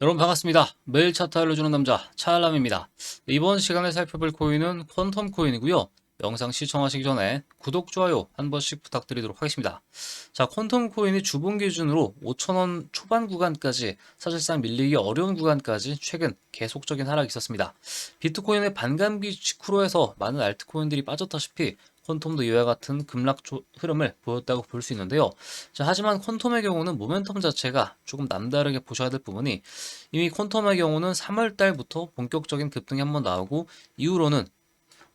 여러분 반갑습니다. 매일 차트 알려주는 남자 차알람입니다. 이번 시간에 살펴볼 코인은 퀀텀 코인이고요. 영상 시청하시기 전에 구독, 좋아요 한 번씩 부탁드리도록 하겠습니다. 자, 퀀텀 코인이 주봉 기준으로 5천원 초반 구간까지 사실상 밀리기 어려운 구간까지 최근 계속적인 하락이 있었습니다. 비트코인의 반감기 직후로 해서 많은 알트코인들이 빠졌다시피 퀀텀도 이와 같은 급락 조- 흐름을 보였다고 볼 수 있는데요. 자, 하지만 퀀텀의 경우는 모멘텀 자체가 조금 남다르게 보셔야 될 부분이 이미 퀀텀의 경우는 3월 달부터 본격적인 급등이 한번 나오고 이후로는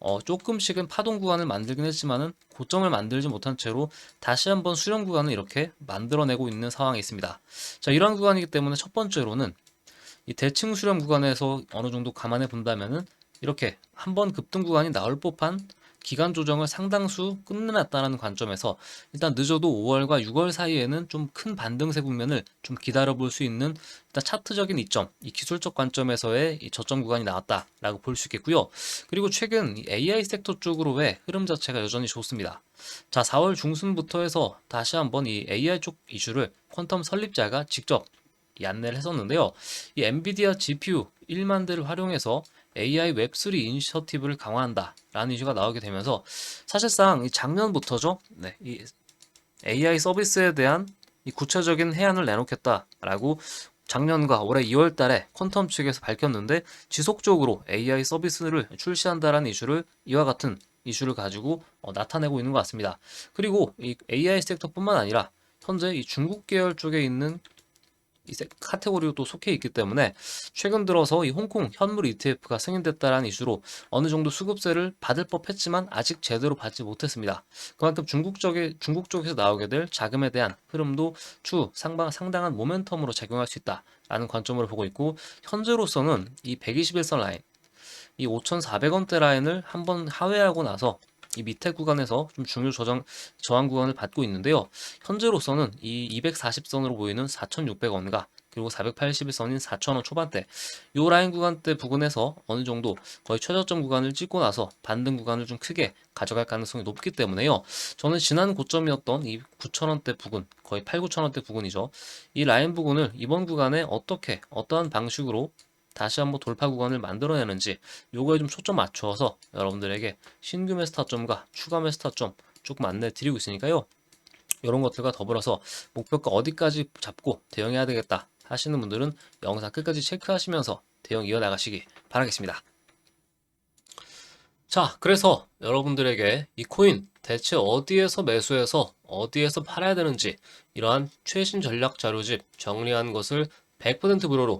어, 조금씩은 파동 구간을 만들긴 했지만은 고점을 만들지 못한 채로 다시 한번 수렴 구간을 이렇게 만들어내고 있는 상황이 있습니다. 자, 이러한 구간이기 때문에 첫 번째로는 이 대칭 수렴 구간에서 어느 정도 감안해 본다면은 이렇게 한번 급등 구간이 나올 법한 기간 조정을 상당수 끝내놨다는 관점에서 일단 늦어도 5월과 6월 사이에는 좀 큰 반등세 국면을 좀 기다려 볼 수 있는 일단 차트적인 이점, 이 기술적 관점에서의 이 저점 구간이 나왔다라고 볼 수 있겠고요. 그리고 최근 이 AI 섹터 쪽으로의 흐름 자체가 여전히 좋습니다. 자, 4월 중순부터 해서 다시 한번 이 AI 쪽 이슈를 퀀텀 설립자가 직접 이 안내를 했었는데요. 이 엔비디아 GPU 1만 대를 활용해서 AI 웹3 이니셔티브를 강화한다 라는 이슈가 나오게 되면서 사실상 이 작년부터죠. 네, 이 AI 서비스에 대한 이 구체적인 해안을 내놓겠다라고 작년과 올해 2월 달에 퀀텀 측에서 밝혔는데 지속적으로 AI 서비스를 출시한다라는 이슈를 이와 같은 이슈를 가지고 어, 나타내고 있는 것 같습니다. 그리고 이 AI 섹터뿐만 아니라 현재 이 중국 계열 쪽에 있는 카테고리로 또 속해 있기 때문에 최근 들어서 이 홍콩 현물 ETF가 승인됐다라는 이슈로 어느 정도 수급세를 받을 법했지만 아직 제대로 받지 못했습니다. 그만큼 중국 쪽에 중국 쪽에서 나오게 될 자금에 대한 흐름도 추후 상방 상당한 모멘텀으로 작용할 수 있다라는 관점으로 보고 있고 현재로서는 이 121선 라인 이 5,400원대 라인을 한번 하회하고 나서 이 밑에 구간에서 좀 중요 저장 저항 구간을 받고 있는데요. 현재로서는 이 240선으로 보이는 4,600원과 그리고 481선인 4,000원 초반대 요 라인 구간대 부근에서 어느 정도 거의 최저점 구간을 찍고 나서 반등 구간을 좀 크게 가져갈 가능성이 높기 때문에요. 저는 지난 고점이었던 이 9,000원대 부근 거의 8, 9,000원대 부근이죠. 이 라인 부근을 이번 구간에 어떻게 어떠한 방식으로 다시 한번 돌파 구간을 만들어내는지 요거에 좀 초점 맞춰서 여러분들에게 신규 매스 타점과 추가 매스 타점 조금 안내 드리고 있으니까요. 이런 것들과 더불어서 목표가 어디까지 잡고 대응해야 되겠다 하시는 분들은 영상 끝까지 체크하시면서 대응 이어나가시기 바라겠습니다. 자, 그래서 여러분들에게 이 코인 대체 어디에서 매수해서 어디에서 팔아야 되는지 이러한 최신 전략 자료집 정리한 것을 100% 무료로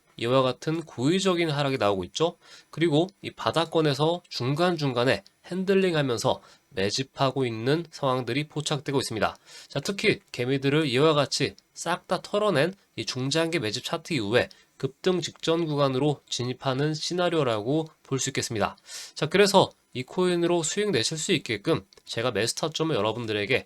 이와 같은 고의적인 하락이 나오고 있죠. 그리고 이 바닥권에서 중간중간에 핸들링 하면서 매집하고 있는 상황들이 포착되고 있습니다. 자, 특히 개미들을 이와 같이 싹 다 털어낸 이 중장기 매집 차트 이후에 급등 직전 구간으로 진입하는 시나리오라고 볼 수 있겠습니다. 자, 그래서 이 코인으로 수익 내실 수 있게끔 제가 매스타점을 여러분들에게